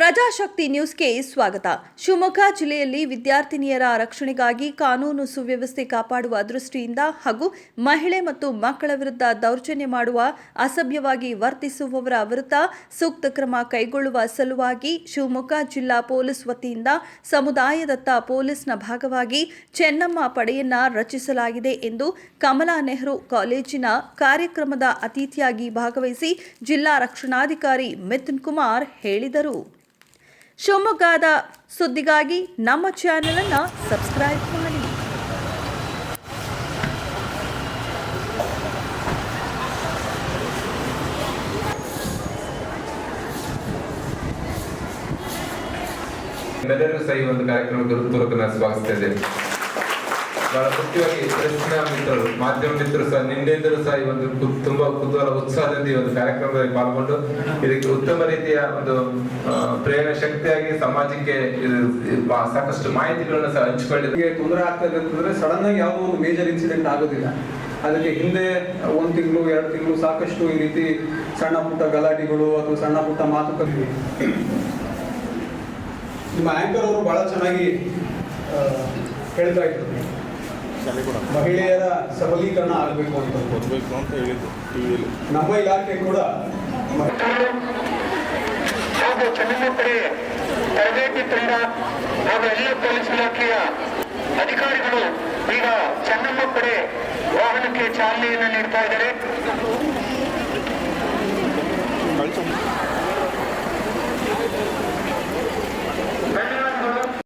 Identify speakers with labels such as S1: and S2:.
S1: ಪ್ರಜಾಶಕ್ತಿ ನ್ಯೂಸ್ಗೆ ಸ್ವಾಗತ. ಶಿವಮೊಗ್ಗ ಜಿಲ್ಲೆಯಲ್ಲಿ ವಿದ್ಯಾರ್ಥಿನಿಯರ ರಕ್ಷಣೆಗಾಗಿ ಕಾನೂನು ಸುವ್ಯವಸ್ಥೆ ಕಾಪಾಡುವ ದೃಷ್ಟಿಯಿಂದ ಹಾಗೂ ಮಹಿಳೆ ಮತ್ತು ಮಕ್ಕಳ ವಿರುದ್ಧ ದೌರ್ಜನ್ಯ ಮಾಡುವ, ಅಸಭ್ಯವಾಗಿ ವರ್ತಿಸುವವರ ವಿರುದ್ಧ ಸೂಕ್ತ ಕ್ರಮ ಕೈಗೊಳ್ಳುವ ಸಲುವಾಗಿ ಶಿವಮೊಗ್ಗ ಜಿಲ್ಲಾ ಪೊಲೀಸ್ ವತಿಯಿಂದ ಸಮುದಾಯದತ್ತ ಪೊಲೀಸ್ನ ಭಾಗವಾಗಿ ಚೆನ್ನಮ್ಮ ಪಡೆಯನ್ನ ರಚಿಸಲಾಗಿದೆ ಎಂದು ಕಮಲಾ ನೆಹರು ಕಾಲೇಜಿನ ಕಾರ್ಯಕ್ರಮದ ಅತಿಥಿಯಾಗಿ ಭಾಗವಹಿಸಿ ಜಿಲ್ಲಾ ರಕ್ಷಣಾಧಿಕಾರಿ ಮಿಥುನ್ ಕುಮಾರ್ ಹೇಳಿದರು. ಶಿವಮೊಗ್ಗದ ಸುದ್ದಿಗಾಗಿ ನಮ್ಮ ಚಾನೆಲ್ ಅನ್ನು ಸಬ್ಸ್ಕ್ರೈಬ್ ಮಾಡಿ.
S2: ಎಲ್ಲರಿಗೂ ಸಹ ಈ ಒಂದು ನಾನು ಸ್ವಾಗತಿಸ್ತಾ ಇದ್ದೇನೆ ಬಹಳ ಮುಖ್ಯವಾಗಿ ಪ್ರೆಸ್ನ ಮಿತ್ರರು, ಮಾಧ್ಯಮ ಮಿತ್ರರು ಸಹ ನಿನ್ನೆಯಿಂದಲೂ ಸಹ ಈ ಒಂದು ತುಂಬಾ ಕುತೂಹಲ, ಉತ್ಸಾಹದಿಂದ ಈ ಒಂದು ಕಾರ್ಯಕ್ರಮದಲ್ಲಿ ಪಾಲ್ಗೊಂಡು, ಇದಕ್ಕೆ ಉತ್ತಮ ರೀತಿಯ ಒಂದು ಪ್ರೇರಣೆ ಶಕ್ತಿಯಾಗಿ ಸಮಾಜಕ್ಕೆ ಸಾಕಷ್ಟು ಮಾಹಿತಿಗಳನ್ನ ಸಹ ಹಂಚಿಕೊಂಡಿದ್ದಾರೆ
S3: ನಮಗೆ ತೊಂದರೆ ಆಗ್ತಾ ಇದೆ ಅಂತಂದ್ರೆ ಸಡನ್ ಆಗಿ ಯಾವ ಒಂದು ಮೇಜರ್ ಇನ್ಸಿಡೆಂಟ್ ಆಗೋದಿಲ್ಲ. ಅದಕ್ಕೆ ಹಿಂದೆ ಒಂದು ತಿಂಗಳು, ಎರಡು ತಿಂಗಳು ಸಾಕಷ್ಟು ಈ ರೀತಿ ಸಣ್ಣ ಪುಟ್ಟ ಗಲಾಟೆಗಳು ಅಥವಾ ಸಣ್ಣ ಪುಟ್ಟ ಮಾತುಕತೆ ನಿಮ್ಮ ಆಂಕರ್ ಅವರು ಬಹಳ ಚೆನ್ನಾಗಿ ಹೇಳ್ತಾ ಇದ್ರು. ಮಹಿಳೆಯರ ಸಬಲೀಕರಣ ಆಗಬೇಕು ಅಂತ.
S4: ಓದಬೇಕು ಅಂತ ಹೇಳಿದ್ದು ಟಿವಿಯಲ್ಲಿ.
S3: ನಮ್ಮ ಇಲಾಖೆ ಕೂಡ
S5: ಹಾಗೂ ತರಬೇತಿ ತಂಡ ಹಾಗೂ ಎಲ್ಲ ಪೊಲೀಸ್ ಇಲಾಖೆಯ ಅಧಿಕಾರಿಗಳು ಈಗ ಚೆನ್ನಮ್ಮ ಕಡೆ ವಾಹನಕ್ಕೆ ಚಾಲನೆಯನ್ನು ನೀಡ್ತಾ ಇದ್ದಾರೆ.